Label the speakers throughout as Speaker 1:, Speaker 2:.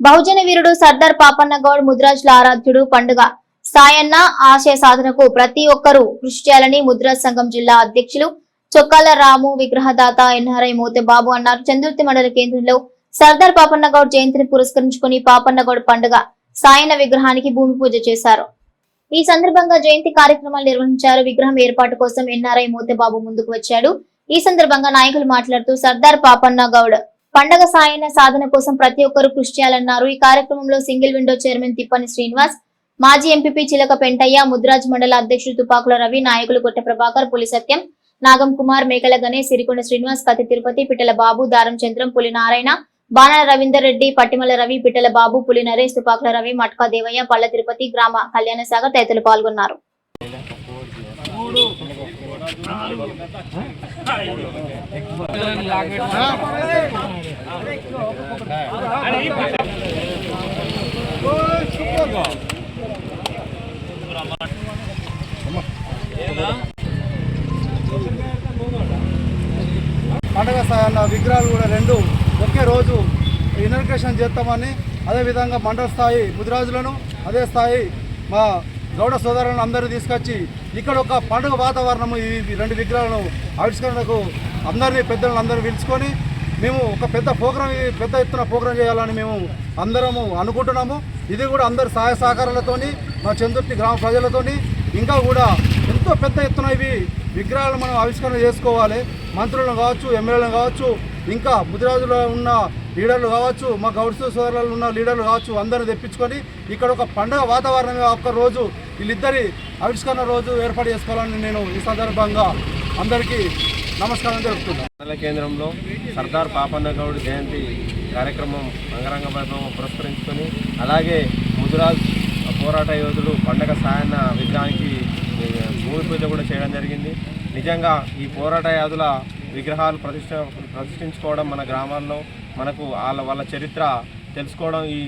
Speaker 1: బహుజన వీరుడు సర్దార్ పాపన్న గౌడ్ ముద్రాజ్ల ఆరాధ్యుడు పండుగ. సాయన్న ఆశయ సాధనకు ప్రతి ఒక్కరూ కృషి చేయాలని ముద్రాజ్ సంఘం జిల్లా అధ్యక్షులు చొక్కాల రాము విగ్రహదాత ఎన్ఆర్ఐ మోతే బాబు అన్నారు. చంద్రుర్తి మండల కేంద్రంలో సర్దార్ పాపన్న గౌడ్ జయంతిని పురస్కరించుకుని పాపన్న గౌడ్ పండుగ సాయన్న విగ్రహానికి భూమి పూజ చేశారు. ఈ సందర్భంగా జయంతి కార్యక్రమాలు నిర్వహించారు. విగ్రహం ఏర్పాటు కోసం ఎన్ఆర్ఐ మోతేబాబు ముందుకు వచ్చాడు. ఈ సందర్భంగా నాయకులు మాట్లాడుతూ సర్దార్ పాపన్న గౌడ్ పండగ సాయన సాధన కోసం ప్రతి ఒక్కరూ కృషి చేయాలన్నారు. ఈ కార్యక్రమంలో single window chairman Tippani Srinivas మాజీ ఎంపీపీ చిలక పెంటయ్య ముద్రాజ్ మండల అధ్యక్షుడు తుపాకుల రవి నాయకులు కొట్ట ప్రభాకర్ పులి సత్యం నాగం కుమార్ మేకల గణేష్ సిరికొండ శ్రీనివాస్ కతి తిరుపతి పిట్టల బాబు దారం చంద్రం పులి నారాయణ బాణాల రవీందర్ రెడ్డి పట్టిమల రవి పిట్టల బాబు పులి నరేష్ తుపాకుల రవి మట్కా దేవయ్య పల్ల తిరుపతి గ్రామ కళ్యాణ సాగర్ తదితరులు పాల్గొన్నారు.
Speaker 2: పండగ విగ్రహాలు కూడా రెండు. ఒకే రోజు ఇనాగ్రేషన్ చేస్తామని అదేవిధంగా మండల స్థాయి ముదిరాజులను అదే స్థాయి మా గౌడ సోదరులను అందరూ తీసుకొచ్చి ఇక్కడ ఒక పండుగ వాతావరణం ఈ రెండు విగ్రహాలను ఆవిష్కరణకు అందరినీ పెద్దలను అందరూ పిలుచుకొని మేము ఒక పెద్ద ప్రోగ్రాం పెద్ద ఎత్తున ప్రోగ్రాం చేయాలని మేము అందరము అనుకుంటున్నాము. ఇది కూడా అందరి సహాయ సహకారాలతోని మా చందుర్తి గ్రామ ప్రజలతోని ఇంకా కూడా ఎంతో పెద్ద ఎత్తున ఇవి విగ్రహాలు మనం ఆవిష్కరణ చేసుకోవాలి. మంత్రులను కావచ్చు ఎమ్మెల్యేలను కావచ్చు ఇంకా ముదిరాజులో ఉన్న లీడర్లు కావచ్చు మా గౌడ్స్ సోదరులు ఉన్న లీడర్లు కావచ్చు అందరిని తెప్పించుకొని ఇక్కడ ఒక పండుగ వాతావరణం ఒక్క రోజు వీళ్ళిద్దరి ఆవిష్కరణ రోజు ఏర్పాటు చేసుకోవాలని నేను ఈ సందర్భంగా అందరికీ నమస్కారం జరుపుతున్నాను
Speaker 3: మండల కేంద్రంలో సర్దార్ పాపన్న గౌడ్ జయంతి కార్యక్రమం అంగరంగ వైభవం పురస్కరించుకొని అలాగే ముదురాజ్ పోరాట యోధుడు పండగ సాయన్న విగ్రహానికి భూమి పూజ కూడా చేయడం జరిగింది. నిజంగా ఈ పోరాట యోధుల విగ్రహాలు ప్రతిష్ట ప్రతిష్ఠించుకోవడం మన గ్రామాల్లో మనకు వాళ్ళ వాళ్ళ చరిత్ర తెలుసుకోవడం ఈ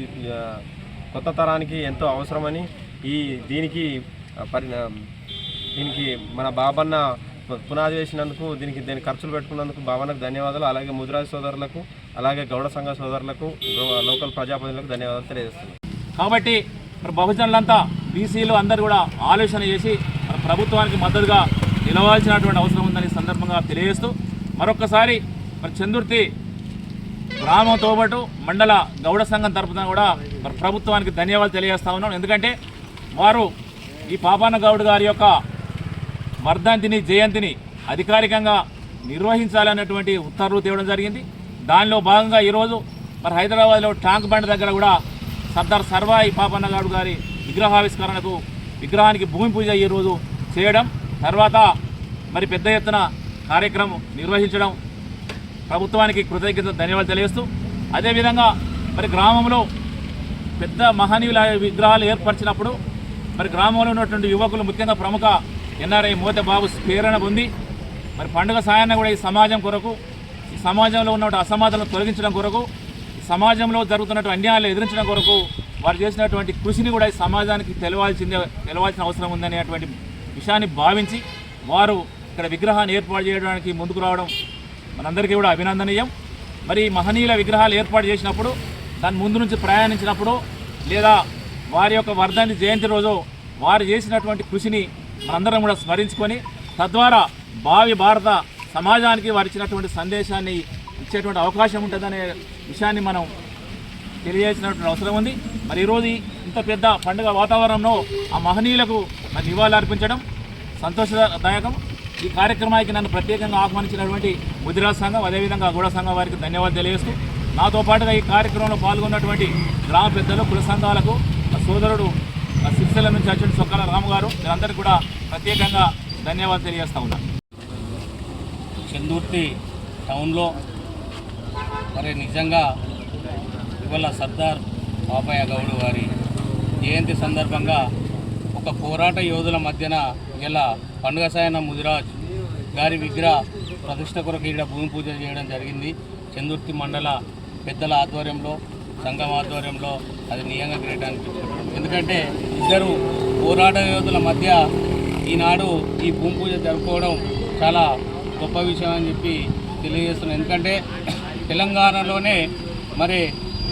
Speaker 3: కొత్త తరానికి ఎంతో అవసరమని ఈ దీనికి పరి దీనికి మన బాబన్న పునాది వేసినందుకు దీనికి దీని ఖర్చులు పెట్టుకున్నందుకు బాబన్నకు ధన్యవాదాలు. అలాగే ముదిరాజు సోదరులకు అలాగే గౌడ సంఘ సోదరులకు లోకల్ ప్రజాప్రతినిధులకు ధన్యవాదాలు తెలియజేస్తున్నాను
Speaker 4: కాబట్టి బహుజనులంతా బీసీలు అందరూ కూడా ఆలోచన చేసి ప్రభుత్వానికి మద్దతుగా నిలవాల్సినటువంటి అవసరం ఉందని సందర్భంగా తెలియజేస్తూ మరొకసారి మరి చందుర్తి గ్రామంతో పాటు మండల గౌడ సంఘం తరపున కూడా మరి ప్రభుత్వానికి ధన్యవాదాలు తెలియజేస్తా ఉన్నాం. ఎందుకంటే వారు ఈ పాపాన గౌడ్ గారి యొక్క వర్ధంతిని జయంతిని అధికారికంగా నిర్వహించాలన్నటువంటి ఉత్తర్వులు తేవడం జరిగింది. దానిలో భాగంగా ఈరోజు మరి హైదరాబాద్లో ట్యాంక్ బండ్ దగ్గర కూడా సర్దార్ సర్వాయి పాపన్న గౌడ్ గారి విగ్రహావిష్కరణకు విగ్రహానికి భూమి పూజ ఈరోజు చేయడం తర్వాత మరి పెద్ద ఎత్తున కార్యక్రమం నిర్వహించడం ప్రభుత్వానికి కృతజ్ఞత ధన్యవాదాలు తెలియజేస్తూ అదేవిధంగా మరి గ్రామంలో పెద్ద మహనీయుల విగ్రహాలు ఏర్పరిచినప్పుడు మరి గ్రామంలో ఉన్నటువంటి యువకులు ముఖ్యంగా ప్రముఖ ఎన్ఆర్ఐ మోత బాబు ప్రేరణ పొంది మరి పండుగ సాయాన్ని కూడా ఈ సమాజం కొరకు ఈ సమాజంలో ఉన్నటువంటి అసమాధాలను తొలగించడం కొరకు ఈ సమాజంలో జరుగుతున్నటువంటి అన్యాయాలు ఎదిరించడం కొరకు వారు చేసినటువంటి కృషిని కూడా ఈ సమాజానికి తెలవాల్సిందే తెలవాల్సిన అవసరం ఉందనేటువంటి విషయాన్ని భావించి వారు ఇక్కడ విగ్రహాన్ని ఏర్పాటు చేయడానికి ముందుకు రావడం మనందరికీ కూడా అభినందనీయం. మరి మహనీయుల విగ్రహాలు ఏర్పాటు చేసినప్పుడు దాని ముందు నుంచి ప్రయాణించినప్పుడు లేదా వారి యొక్క వర్ధంతి జయంతి రోజు వారు చేసినటువంటి కృషిని మనందరం కూడా స్మరించుకొని తద్వారా భావి భారత సమాజానికి వారు ఇచ్చినటువంటి సందేశాన్ని ఇచ్చేటువంటి అవకాశం ఉంటుందనే విషయాన్ని మనం తెలియజేసినటువంటి అవసరం ఉంది. మరి ఈరోజు ఇంత పెద్ద పండుగ వాతావరణంలో ఆ మహనీయులకు మరి నివాళులు అర్పించడం సంతోషదాయకం. ఈ కార్యక్రమానికి నన్ను ప్రత్యేకంగా ఆహ్వానించినటువంటి ముదిరాజ్ సంఘం అదేవిధంగా గూడ సంఘం వారికి ధన్యవాదాలు తెలియజేస్తూ నాతో పాటుగా ఈ కార్యక్రమంలో పాల్గొన్నటువంటి గ్రామ పెద్దలు కుల సంఘాలకు నా సోదరుడు నా సిరిసిల్ల నుంచి వచ్చిన సొక్కల రాము గారు వీరందరికీ కూడా ప్రత్యేకంగా ధన్యవాదాలు తెలియజేస్తా ఉన్నాను
Speaker 5: చందుర్తి టౌన్లో మరి నిజంగా ఇవాళ సర్దార్ బాబాయ్ గౌడ్ గారి జయంతి సందర్భంగా ఒక పోరాట యోధుల మధ్యన ఇలా పండుగ సాయన ముదిరాజ్ గారి విగ్రహ ప్రతిష్ట కొరకు ఇక్కడ భూమి పూజ చేయడం జరిగింది. చందుర్తి మండల పెద్దల ఆధ్వర్యంలో సంఘం ఆధ్వర్యంలో అది నియంగా గ్రేట్ ఎందుకంటే ఇద్దరు పోరాట యోధుల మధ్య ఈనాడు ఈ భూమి పూజ జరుపుకోవడం చాలా గొప్ప విషయం అని చెప్పి తెలియజేస్తున్నాను. ఎందుకంటే తెలంగాణలోనే మరి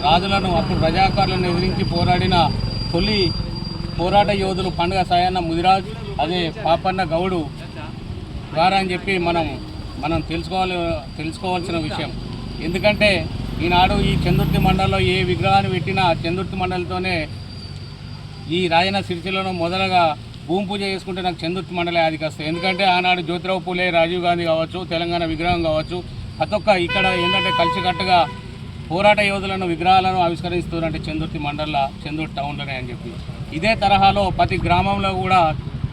Speaker 5: రాజులను అప్పుడు రజాకారులను ఎదిరించి పోరాడిన తొలి పోరాట యోధులు పండుగ సాయన్న ముదిరాజ్ అదే పాపన్న గౌడు ద్వారా అని చెప్పి మనం మనం తెలుసుకోవాలి తెలుసుకోవాల్సిన విషయం. ఎందుకంటే ఈనాడు ఈ చందుర్తి మండలంలో ఏ విగ్రహాన్ని పెట్టినా చందుర్తి మండలితోనే ఈ రాజన్న సిరిసిల్లను మొదలుగా భూమి పూజ చేసుకుంటే నాకు చందుర్తి మండలే ఆదికి వస్తాయి ఎందుకంటే ఆనాడు జ్యోతిరావు పూలే రాజీవ్ గాంధీ కావచ్చు తెలంగాణ విగ్రహం కావచ్చు అతొక్క ఇక్కడ ఏంటంటే కలిసికట్టుగా పోరాట యోధులను విగ్రహాలను ఆవిష్కరిస్తున్నారంటే చందుర్తి మండల చందుర్తి టౌన్లోనే అని చెప్పి. ఇదే తరహాలో ప్రతి గ్రామంలో కూడా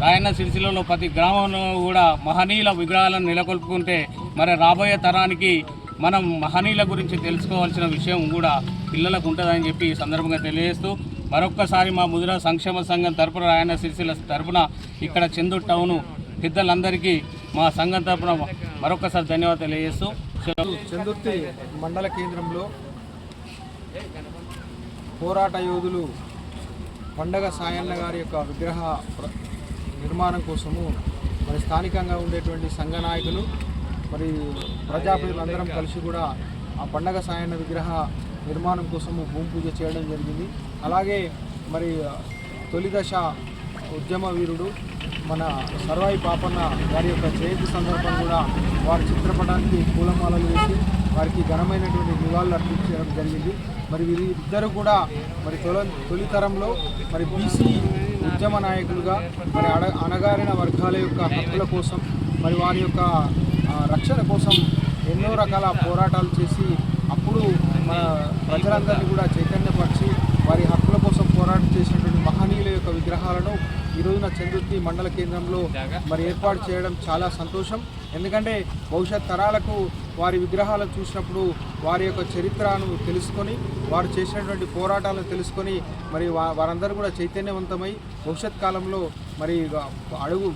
Speaker 5: రాయన్న సిరిసిల్లలో ప్రతి గ్రామంలో కూడా మహనీయుల విగ్రహాలను నెలకొల్పుకుంటే మరి రాబోయే తరానికి మనం మహనీయుల గురించి తెలుసుకోవాల్సిన విషయం కూడా పిల్లలకు ఉంటుందని చెప్పి ఈ సందర్భంగా తెలియజేస్తూ మరొక్కసారి మా ముదిరా సంక్షేమ సంఘం తరపున రాయన్న సిరిసిల్ల తరపున ఇక్కడ చందు టౌను పెద్దలందరికీ మా సంఘం తరపున మరొక్కసారి ధన్యవాదాలు తెలియజేస్తూ
Speaker 6: చందుర్తి మండల కేంద్రంలో పోరాట యోధులు పండగ సాయన్న గారి యొక్క విగ్రహ నిర్మాణం కోసము మరి స్థానికంగా ఉండేటువంటి సంఘ నాయకులు మరి ప్రజాప్రతినిధులందరం కలిసి కూడా ఆ పండగ సాయన విగ్రహ నిర్మాణం కోసము భూమి పూజ చేయడం జరిగింది. అలాగే మరి తొలి దశ ఉద్యమ వీరుడు మన సర్వాయి పాపన్న వారి యొక్క జయంతి సందర్భం కూడా వారి చిత్రపటానికి పూలమాలలు వేసి వారికి ఘనమైనటువంటి నివాళులు అర్పించడం జరిగింది. మరి వీరిద్దరు కూడా మరి తొల తొలి తరంలో మరి బీసీ ఉద్యమ నాయకులుగా మరి అడ అణగారిన వర్గాల యొక్క హక్కుల కోసం మరి వారి యొక్క రక్షణ కోసం ఎన్నో రకాల పోరాటాలు చేసి అప్పుడు మన ప్రజలందరినీ కూడా చైతన్యపరిచి వారి హక్కుల కోసం పోరాటం చేసినటువంటి మహనీయుల యొక్క విగ్రహాలను ఈ రోజున చంద్రుతి మండల కేంద్రంలో మరి ఏర్పాటు చేయడం చాలా సంతోషం. ఎందుకంటే భవిష్యత్ తరాలకు వారి విగ్రహాలను చూసినప్పుడు వారి యొక్క చరిత్రను తెలుసుకొని వారు చేసినటువంటి పోరాటాలను తెలుసుకొని మరి వా- వారందరూ కూడా చైతన్యవంతమై భవిష్యత్ కాలంలో మరి అడుగు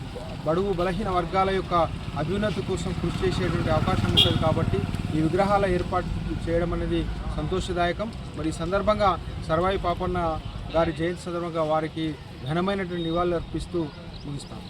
Speaker 6: బడుగు బలహీన వర్గాల యొక్క అభ్యున్నతి కోసం కృషి చేసేటువంటి అవకాశం ఉంటుంది కాబట్టి ఈ విగ్రహాల ఏర్పాటు చేయడం అనేది సంతోషదాయకం. మరి ఈ సందర్భంగా సర్వాయి పాపన్న గారి జయంతి సందర్భంగా వారికి ఘనమైనటువంటి నివాళులు అర్పిస్తూ ముగిస్తాం